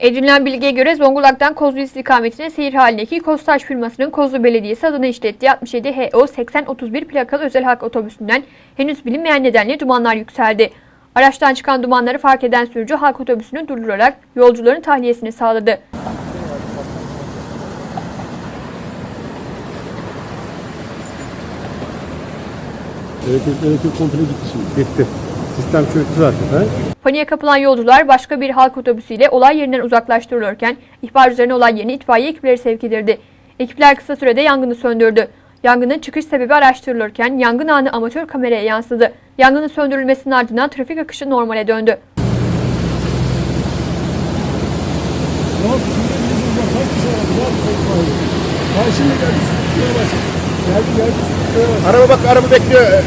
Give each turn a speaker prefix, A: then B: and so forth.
A: Edinilen bilgiye göre Zonguldak'tan Kozlu istikametine seyir halindeki Kostaş firmasının Kozlu Belediyesi adına işlettiği 67 HO 8031 plakalı özel halk otobüsünden henüz bilinmeyen nedenle dumanlar yükseldi. Araçtan çıkan dumanları fark eden sürücü halk otobüsünü durdurarak yolcuların tahliyesini sağladı.
B: Elektrik, elektrik komple gitti şimdi. Gitti. Sistem çöktü zaten. He?
A: Paniğe kapılan yolcular başka bir halk otobüsüyle olay yerinden uzaklaştırılırken ihbar üzerine olay yerine itfaiye ekipleri sevk edildi. Ekipler kısa sürede yangını söndürdü. Yangının çıkış sebebi araştırılırken yangın anı amatör kameraya yansıdı. Yangının söndürülmesinin ardından trafik akışı normale döndü.
B: Araba bak araba bekliyor.